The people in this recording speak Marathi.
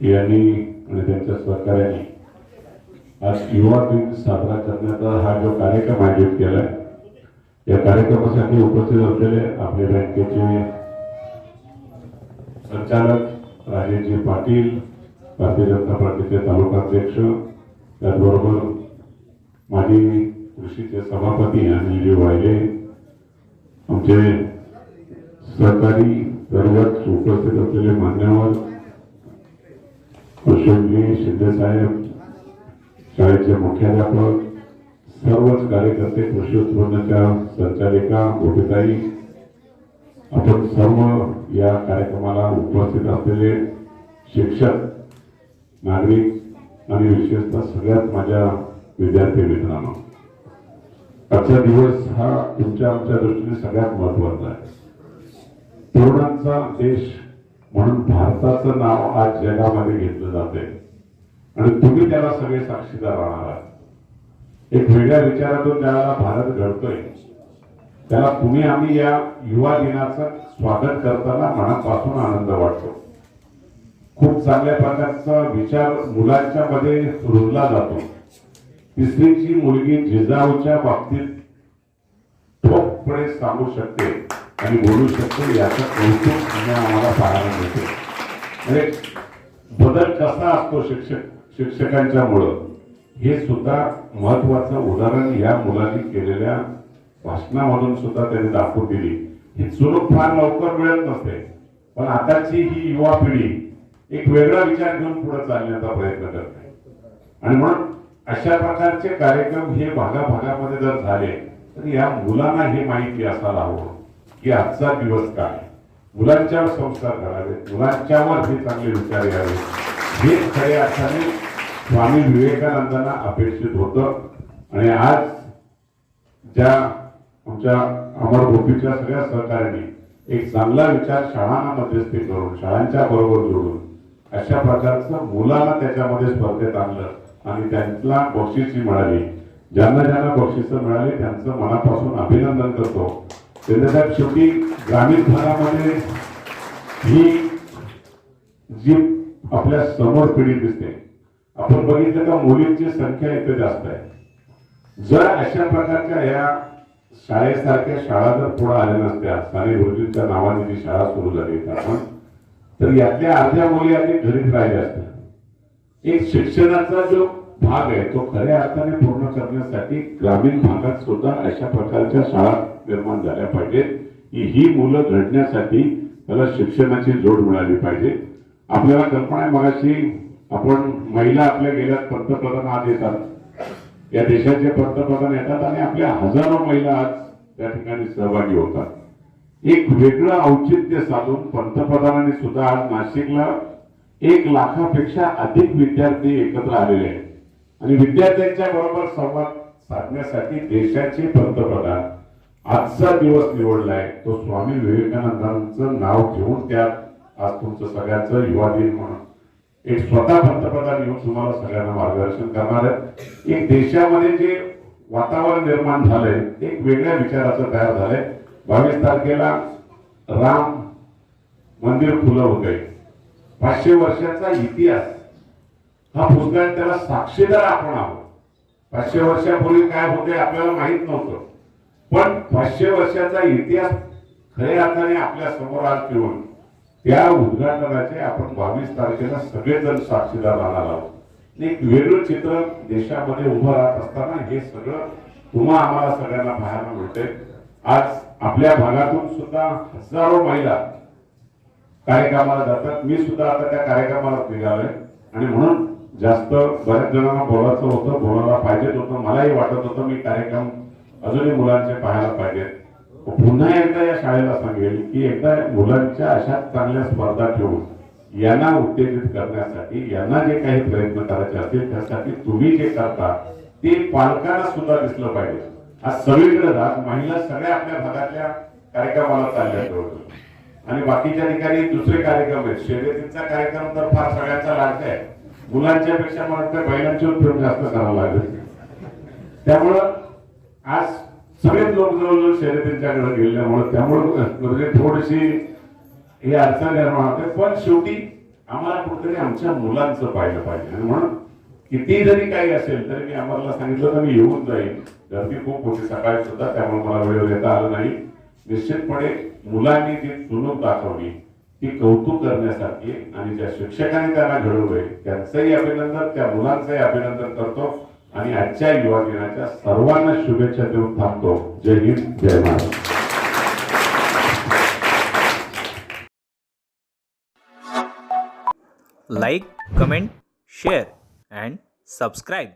यांनी आणि त्यांच्या सहकार्याने आज युवा दिन साजरा करण्याचा हा जो कार्यक्रम आयोजित केलाय या कार्यक्रमासाठी उपस्थित असलेले आपले बँकेचे संचालक राजेशजी पाटील भारतीय जनता पार्टीचे तालुकाध्यक्ष त्याचबरोबर माजी कृषीचे सभापती अनिलजी वायले आमचे सहकारी सर्वच उपस्थित असलेले मान्यवर अशोकजी शिंदेसाहेब शाळेचे मुख्याध्यापक सर्वच कार्यकर्ते कृषी उत्पन्नाच्या संचालिका गोपीताई. आपण सर्व या कार्यक्रमाला उपस्थित असलेले शिक्षक नागरिक आणि विशेषतः सगळ्यात माझ्या विद्यार्थी मित्रांनो आजचा दिवस हा तुमच्या आमच्या दृष्टीने सगळ्यात महत्त्वाचा आहे. तरुणांचा देश म्हणून भारताचं नाव आज जगामध्ये घेतलं जाते आणि तुम्ही त्याला सगळे साक्षीदार राहणार आहात. एक वेगळ्या विचारातून ज्याला भारत घडतोय त्याला तुम्ही आम्ही या युवा दिनाचं स्वागत करताना मनापासून आनंद वाटतो. खूप चांगल्या प्रकारचा विचार मुलांच्या मध्ये रुजला जातो. तिसरीची मुलगी जिजाऊच्या बाबतीत ठोकपणे सांगू शकते. आणि बोलू शकतो याचं कौतुक आणि आम्हाला पाहायला मिळते. म्हणजे बदल कसा असतो शिक्षक शिक्षकांच्या मुळे हे सुद्धा महत्वाचं उदाहरण या मुलांनी केलेल्या भाषणामधून सुद्धा त्यांनी दाखवून दिली. ही चुरूप फार लवकर मिळत नसते पण आताची ही युवा पिढी एक वेगळा विचार घेऊन पुढे चालण्याचा प्रयत्न करते. आणि म्हणून अशा प्रकारचे कार्यक्रम हे भागाभागामध्ये जर झाले तर या मुलांना हे माहिती असायला हवं. की आजचा दिवस काय? मुलांच्यावर संस्कार करावेत मुलांच्यावर हे चांगले विचार यावे. हे खऱ्या अर्थाने स्वामी विवेकानंदांना अपेक्षित होतं. आणि आज ज्या आमच्या अमर गोपीच्या सगळ्या सहकार्याने एक चांगला विचार शाळांना मध्यस्थी करून शाळांच्या बरोबर जोडून अशा प्रकारचं मुलांना त्याच्यामध्ये स्पर्धेत आणलं आणि त्यांना बक्षिसी मिळाली. ज्यांना ज्यांना बक्षिसं मिळाली त्यांचं मनापासून अभिनंदन करतो. त्याच्यात शेवटी ग्रामीण भागामध्ये ही जी आपल्यासमोर पिढी दिसते आपण बघितलं का मुलींची संख्या इथे जास्त आहे. जर अशा प्रकारच्या या शाळेसारख्या शाळा जर पुढे आल्या नसत्या साने गुरुजींच्या नावाने जी शाळा सुरू झाली आपण तर यातल्या अर्ध्या मुली आधी घरीच राहिल्या असत्या. एक शिक्षणाचा जो भाग आहे तो खऱ्या अर्थाने पूर्ण करण्यासाठी ग्रामीण भागात सुद्धा अशा प्रकारच्या शाळा निर्माण झाल्या पाहिजेत. की ही मुलं घडण्यासाठी त्याला शिक्षणाची जोड मिळाली पाहिजे. आपल्याला कल्पना आहे मगाशी आपण महिला आपल्या गेल्यात पंतप्रधान आज येतात. या देशाचे पंतप्रधान येतात आणि आपल्या हजारो महिला आज त्या ठिकाणी सहभागी होतात. एक वेगळं औचित्य साधून पंतप्रधानांनी सुद्धा आज नाशिकला एक लाखापेक्षा अधिक विद्यार्थी एकत्र आलेले आहेत. आणि विद्यार्थ्यांच्या बरोबर संवाद साधण्यासाठी देशाचे पंतप्रधान आजचा दिवस निवडलाय. तो स्वामी विवेकानंदांचं नाव घेऊन त्यात आज तुमचं सगळ्यांचं युवा दिन म्हणून. एक स्वतः पंतप्रधान येऊन तुम्हाला सगळ्यांना मार्गदर्शन करणार आहेत. एक देशामध्ये जे वातावरण निर्माण झालंय एक वेगळ्या विचाराचं तयार झालंय. बावीस तारखेला राम मंदिर खुलं होतंय. पाचशे वर्षाचा इतिहास. हा पुस्तक त्याला साक्षीदार आपण आहोत. पाचशे वर्षापूर्वी काय होते आपल्याला माहीत नव्हतं. पण पाचशे वर्षाचा इतिहास खऱ्या अर्थाने आपल्यासमोर आज ठेवून त्या उद्घाटनाचे आपण बावीस तारखेला सगळेजण साक्षीदार राहणार आहोत. एक वेगळं चित्र देशामध्ये उभं राहत असताना हे सगळं तुम्हा आम्हाला सगळ्यांना पाहायला मिळते आज आपल्या भागातून सुद्धा हजारो महिला कार्यक्रमाला जातात. मी सुद्धा आता त्या कार्यक्रमाला निघालोय. आणि म्हणून जास्त बऱ्याच जणांना बोलायचं होतं बोलायला पाहिजेच होतं मलाही वाटत होतं मी कार्यक्रम अजूनही मुलांचे पाहायला पाहिजेत पुन्हा एकदा या शाळेला सांगेल की एकदा मुलांच्या अशा चांगल्या स्पर्धा ठेवून यांना उत्तेजित करण्यासाठी यांना जे काही प्रयत्न करायचे असतील त्यासाठी तुम्ही जे करता ते पालकांना सुद्धा दिसलं पाहिजे. आज सगळीकडे राहत महिला सगळ्या आपल्या भागातल्या कार्यक्रमाला चालल्या होतं आणि बाकीच्या ठिकाणी दुसरे कार्यक्रम आहेत. शर्यतीचा कार्यक्रम तर फार सगळ्यांचा लाडका आहे. मुलांच्या पेक्षा मला वाटतं बैलांची उपयोग जास्त करावा लागेल. त्यामुळं आज सगळेच लोक जवळजवळ शर्यतींच्याकडे गेल्यामुळे त्यामुळे म्हणजे थोडीशी हे अडचण निर्माण होते. पण शेवटी आम्हाला कुठेतरी आमच्या मुलांचं पाहिलं पाहिजे. आणि म्हणून किती जरी काही असेल तरी मी आम्हाला सांगितलं तर मी येऊन जाईन. गर्दी खूप होती सकाळी सुद्धा त्यामुळे मला वेळेवर येता आलं नाही. निश्चितपणे मुलांनी जी चुनूक दाखवली ती कौतुक करण्यासारखी आणि ज्या शिक्षकांनी त्यांना घडवलंय त्यांचंही अभिनंदन त्या मुलांचंही अभिनंदन करतो. आणि आजच्या युवा दिनाच्या सर्वांना शुभेच्छा देऊन थांबतो. जय हिंद जय Maharashtra. Like comment share and subscribe